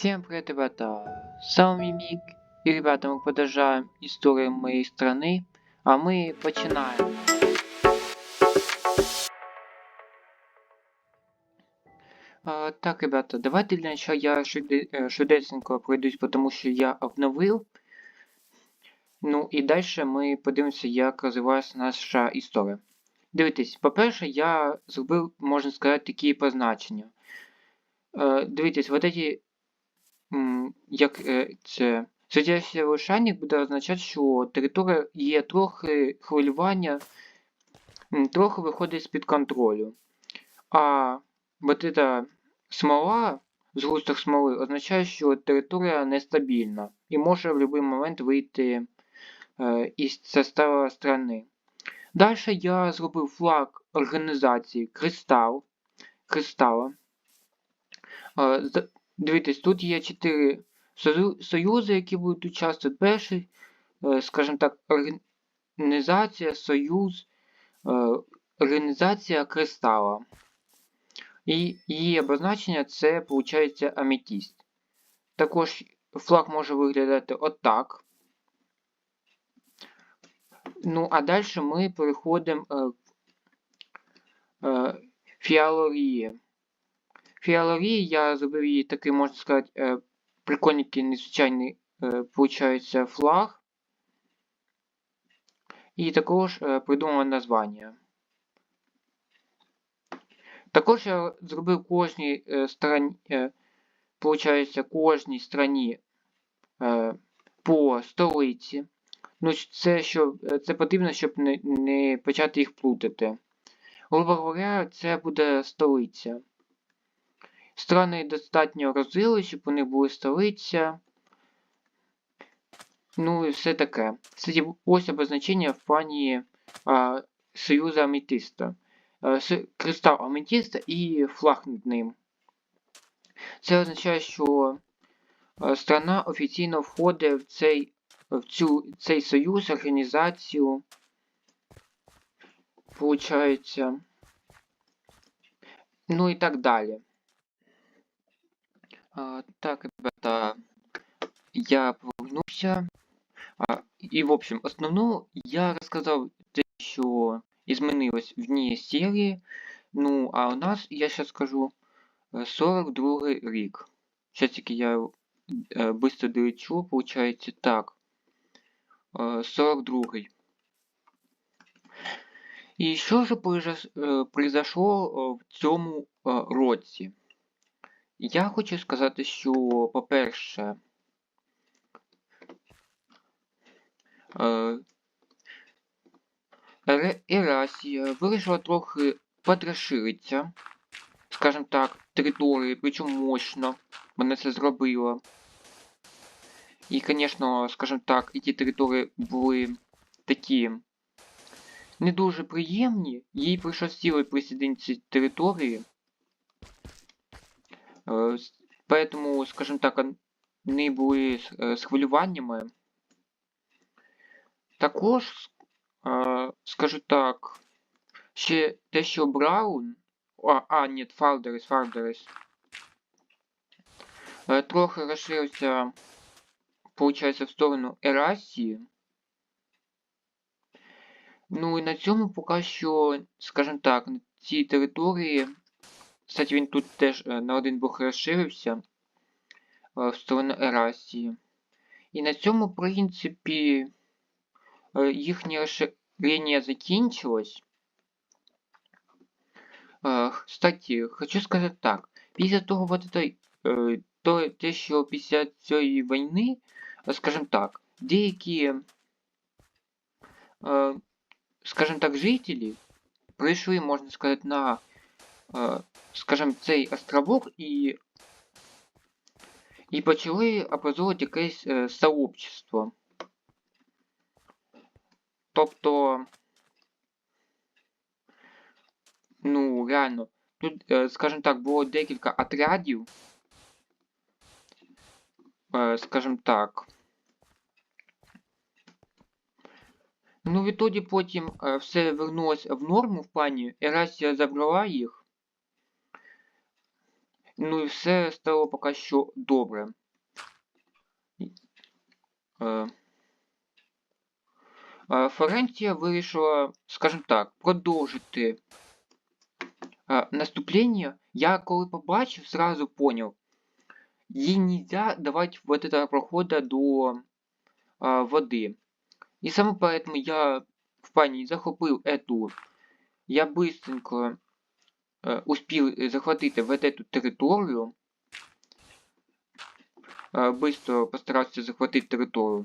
Всем привет, ребята! С вами Мик. И, ребята, мы продолжаем историю моей страны. А мы починаем. А, так, ребята, давайте для начала я швиде- э, швидесенько пройдусь, потому що я обновив. Ну і далі ми подивимося, як розвивається наша історія. Дивіться, по-перше, я зробив, можна сказати, такі позначення. Е, дивіться, вот эти м, як е, це світящий лишайник буде означати, що територія є трохи хвилювання, трохи виходить з-під контролю. А вот эта смола, згусток смоли, означає, що територія нестабільна і може в будь-який момент вийти е, із составу страни. Далі я зробив флаг організації Кристал. Кристала. Е, Дивіться, тут є чотири союзи, які будуть участвувати. Перший, е, скажімо так, організація, союз, е, організація кристала. І її обозначення це, виходить, аметіст. Також флаг може виглядати отак. Ну, а далі ми переходимо е, е, фіалорії. Фіалорії я зробив її такий, можна сказати, е, прикольненький, незвичайний, е, получається, флаг. І також е, придумав названня. Також я зробив кожній е, стороні, е, получається, кожній страні е, по столиці. Ну, це, щоб, е, це потрібно, щоб не, не почати їх плутати. Грубо говоря, це буде столиця. Страни достатньо розвили, щоб них були столиця. Ну і все таке. Кстати, ось обозначення в плані а, Союзу Аметиста. Кристал Аметиста і флаг над ним. Це означає, що а, страна офіційно входить в цей, в цю, цей союз, організацію. Получається. Ну і так далі. А, так, ребята, я повернувся. А, і, в общем, основну я розказав те, що змінилось в ній серії. Ну, а у нас, я зараз скажу, е, 42 рік. Зараз тільки я е, быстро долечу, получається так. Е, 42. І що ж произош- е, произошло е, в цьому е, році? Я хочу сказати, що, по-перше, Ерасія вирішила трохи подраширитися, скажімо так, території, причому мощно вона це зробила. І, звісно, скажімо так, ті території були такі не дуже приємні. Їй прийшлося сілою присоединити ці території. С- Поэтому, скажімо так, он- вони були з, е, хвилюваннями. Також, е, скажу так, ще те, що Браун. А, а ні, Фалдерес, Фалдерес. Трохи розширився, получається, в сторону Ерасії. Ну і на цьому поки що, скажімо так, на цій території. Кстати, він тут теж е, на один бок розширився е, в сторону Ерасії. І на цьому, в принципі, е, їхнє розширення закінчилось. Кстати, хочу сказати так. Після того, вот этой, е, то, те, що після цієї війни, скажімо так, деякі, скажімо так, жителі прийшли, можна сказати, на, скажімо, цей островок і, і почали образовувати якесь е, сообщество. Тобто, ну, реально, тут, е, скажімо так, було декілька отрядів, е, скажімо так. Ну, відтоді потім е, все вернулось в норму в плані, Ерасія забрала їх. Ну і все стало поки що добре. Е, е, Флоренція вирішила, скажімо так, продовжити е, наступлення. Я коли побачив, сразу понял, їй нельзя давать вот это прохода до э, воды. И саме поэтому я в плане захопил эту, я быстренько э, успел э, захватить вот эту территорию. Э, быстро постарався захватити територію.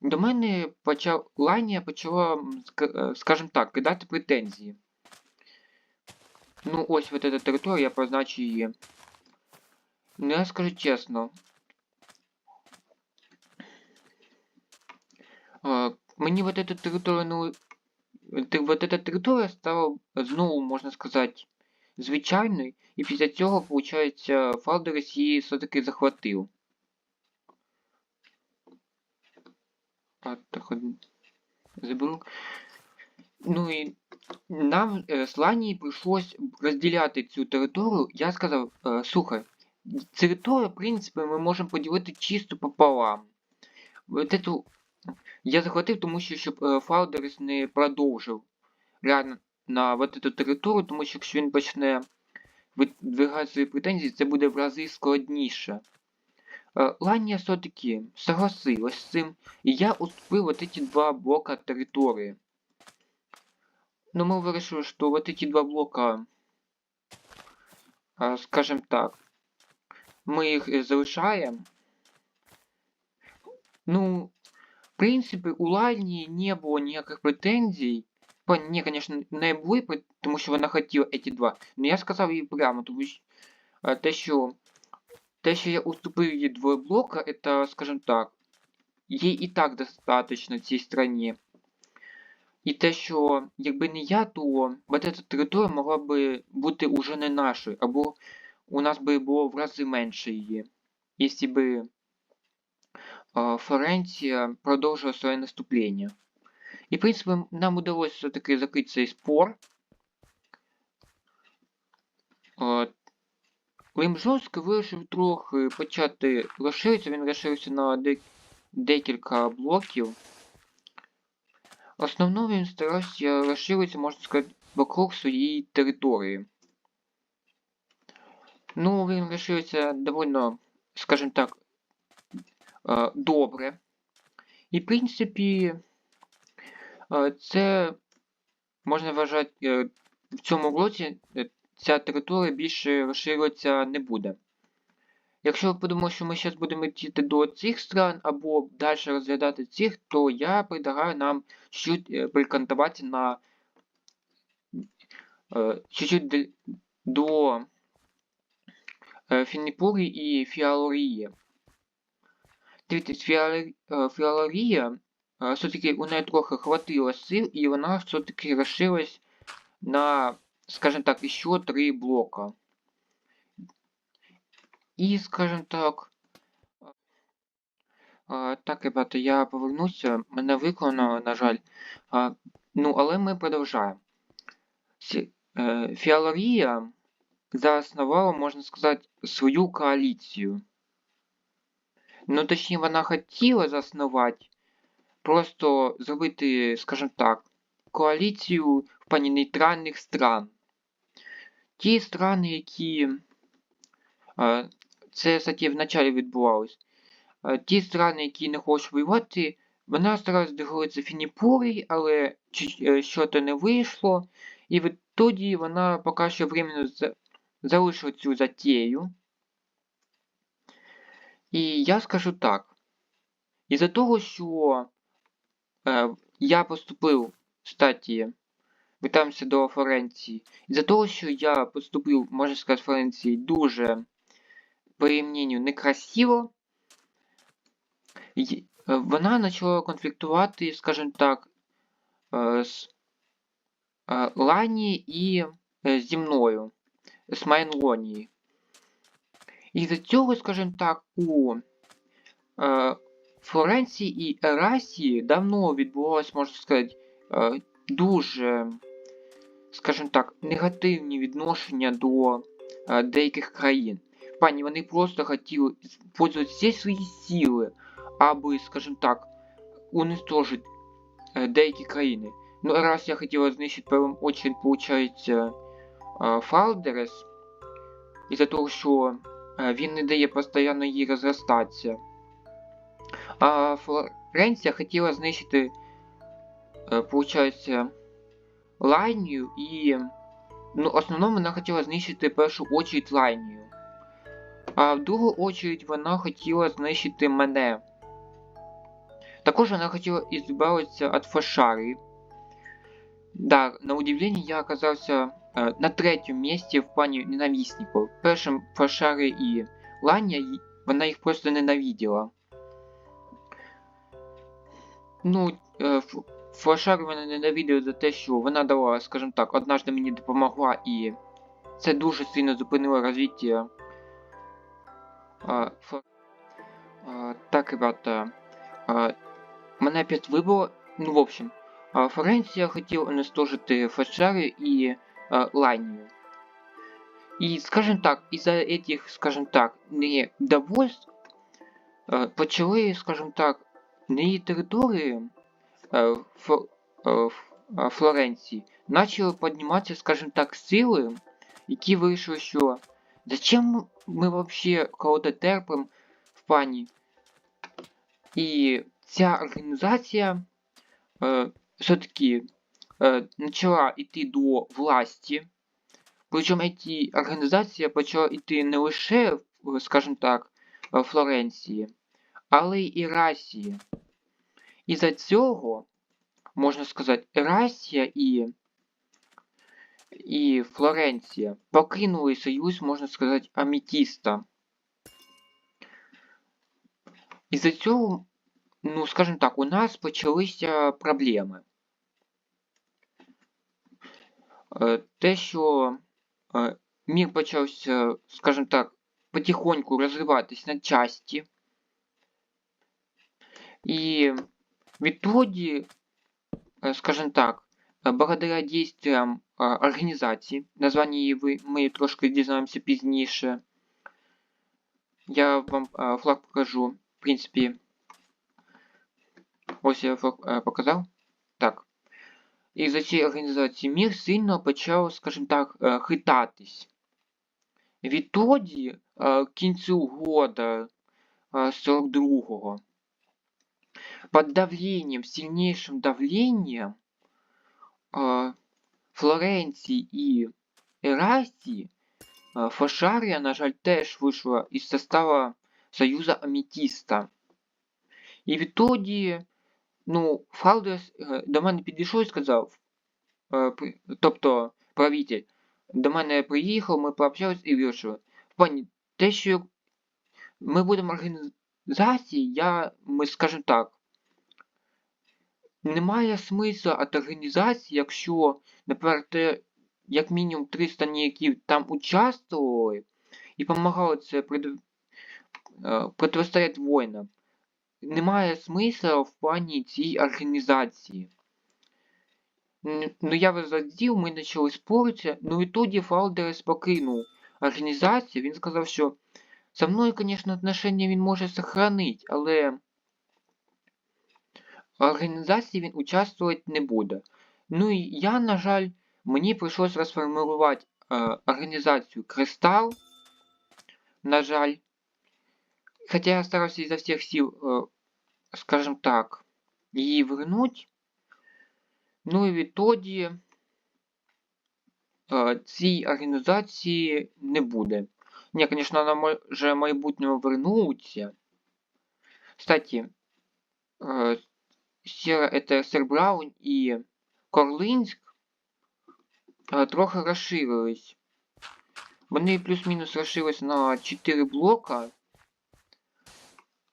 До мене почав Ланія почала, м, ска- е, скажімо так, кидати претензії. Ну, ось вот эта територія, я позначу її. Ну, я скажу чесно. Е, Мені вот эта територія, ну, те- вот эта територія стала знову, можна сказати, звичайною, і після цього, виходить, Фалдерес її все-таки захватив. Ну і нам з Ланією прийшлось розділяти цю територію. Я сказав, е, слухай, територію, в принципі, ми можемо поділити чисто пополам. Вот эту я захватив, тому що щоб е, Фалдерес не продовжив реально на вот эту територію, тому що якщо він почне видвигати свої претензії, це буде в рази складніше. Е, Ланія все-таки согласилась з цим, і я уступив вот эти два блока території. Ну, мы вирішили, що вот эти два блока, а, скажем так, ми їх е, залишаємо. Ну, в принципі, у Ланії не було ніяких претензій. По ній, конечно, не були, пр- тому що вона хотіла эти два. Но я сказав їй прямо, тому що а, те, що те, що я уступив їй два блока, это, скажем так, їй і так достаточно цій страні. І те, що якби не я, то вот эта територія могла би бути уже не нашою, або у нас би було в рази менше її. Якщо би а, Флоренція продовжила своє наступлення. І, в принципі, нам удалося все-таки закрити цей спор. От. Лим жорстко вирішив трохи почати розширитися, він розширився на декілька блоків. Основно він старався розширитися, можна сказати, вокруг своєї території. Ну, він розширився довольно, скажімо так, добре. І, в принципі, е, це можна вважати, е, в цьому році е, ця територія більше розширюватися не буде. Якщо ми подумаємо, що ми зараз будемо йти до цих стран або далі розглядати цих, то я предлагаю нам чуть-чуть е, прикантувати на е, чуть-чуть до е, і Фіалорії. Дивіться, Фіалорі- е, е, все-таки у неї трохи хватило сил, і вона все-таки розширилась на, скажімо так, ще три блока. І, скажімо так. Так, ребята, я повернуся. Мене виконано, на жаль. Ну, але ми продовжаємо. Е, Фіалорія заснувала, можна сказати, свою коаліцію. Ну, точніше, вона хотіла заснувати, просто зробити, скажімо так, коаліцію в плані нейтральних стран. Ті страни, які. е, Це, кстати, началі відбувалось. Е, Ті страни, які не хочуть воювати, вона старалась договоритися Фініпурій, але що-то не вийшло. І відтоді вона поки що временно за- залишила цю затею. І я скажу так. Із-за того, що е, я поступив, кстати, вертаємося до Флоренції. Із-за того, що я поступив, можна сказати, Флоренції дуже по мнению, некрасиво, е, вона почала конфліктувати, скажімо так, е, з е, Лані і е, зі мною, з Майнлонією. І за цього, скажімо так, у е, Флоренції і Ерасії давно відбувалось, можна сказати, е, дуже, скажімо так, негативні відношення до е, деяких країн. Пані, вони просто хотіли использовать всі свої сили, аби, скажімо так, уничтожить е, деякі країни. Ну, раз я хотіла знищити в першу очередь, получається, е, Фалдерес, із-за того, що він не дає постійно їй розростатися. А Флоренція хотіла знищити, е, получається, Лайнію і. Ну, основному вона хотіла знищити першу очередь Лайнію. А в другу очередь вона хотіла знищити мене. Також вона хотіла ізбавитися від Фашари. Да, на удивление я оказався на третьому місці в плані ненависників. Першим Фашари і Ланя, вона їх просто ненавиділа. Ну, е, Ф- Фашару вона ненавиділа за те, що вона дала, скажімо так, однажды мені допомогла і це дуже сильно зупинило розвиття. А, так, ребята, мене опять вибило. Ну, в общем, Флоренція хотіла уничтожити Фашари і а, Ланію. И, скажем так, из-за этих, скажем так, недовольств э, почали, скажем так, на її території э, Ф- э, Ф- э, Флоренції почали підніматися, скажем так, сили, які вирішили, що зачем ми вообще кого-то терпимо в плані. І ця організація е, все-таки е, почала йти до власті. Причому ці організація почала йти не лише, скажімо так, в Флоренції, але й Ірасії. І за цього, можна сказати, Ірасія і, і Флоренція покинули союз, можна сказати, Амітіста. І за цього, ну, скажімо так, у нас почалися проблеми. Е, Те, що е, мір почався, скажімо так, потихоньку розриватись на часті. І відтоді, е, скажімо так, благодаря действиям е, організації, названня її ми трошки дізнаємося пізніше. Я вам флаг покажу, в принципі. Ось я флаг показав. Так. І за цієї організації мір сильно почав, скажімо так, е, хитатись. Відтоді, е, кінцю года е, 42-го, под давлением, сильнейшим давлением э, Флоренції і Ерасії э, Фашарія, на жаль, теж вийшла із состава Союзу Амітіста. І відтоді, ну, Фалдес е, до мене підійшов і сказав, е, тобто правитель, до мене приїхав, ми пообщались і вирішили. Пані, те, що ми будемо організації, я, ми скажемо так, немає смисла від організації, якщо, наприклад, те, як мінімум 300 ніяків там участвували і допомагали це протистояти воїнам. Немає смисла в плані цієї організації. Ну я возразив, ми почали споритися, ну і тоді Фалдерес покинув організацію, він сказав, що со мною, звісно, отношення він може сохранити, але в організації він участвувати не буде. Ну і я, на жаль, мені прийшлось розформувати е, організацію Кристал. На жаль. Хоча я старався изо всіх сил, е, скажімо так, її вернуть. Ну і відтоді е, цій організації не буде. Ні, звісно, вона може в майбутньому вернуться. Кстати, Сера это Сер Браун і Корлинськ е, трохи розширились. Вони плюс-мінус розширились на 4 блока.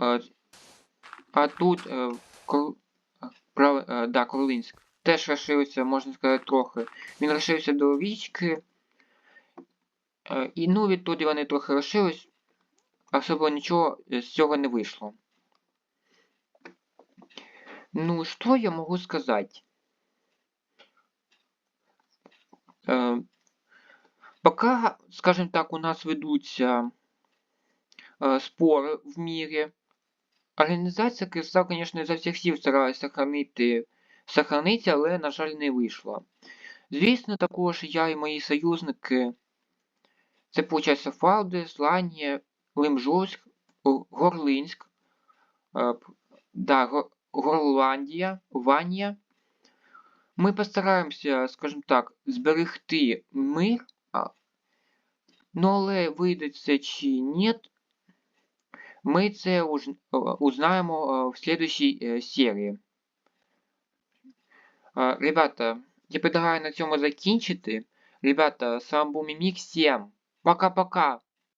Е, А тут е, е, да, Корлинськ теж розширився, можна сказати, трохи. Він розширився до річки. Е, І ну відтоді вони трохи розширились. Особливо нічого з цього не вийшло. Ну, что я могу сказать? Э, Пока, скажем так, у нас ведуться е, спори в мірі. Організація Кристал, звісно, изо всіх сил старалась сохранити, сохранити, але, на жаль, не вийшло. Звісно, також я і мої союзники. Це, виходить, Фалди, Сланія, Лимжурськ, Горлинськ, е, да, Горландія, Ванія. Ми постараємося, скажімо так, зберегти мир. Ну, але вийде це чи ні, ми це е, узнаємо е, в следующей серии. Е, Ребята, я предлагаю на цьому закінчити. Ребята, с вами был Мимик 7. Пока-пока.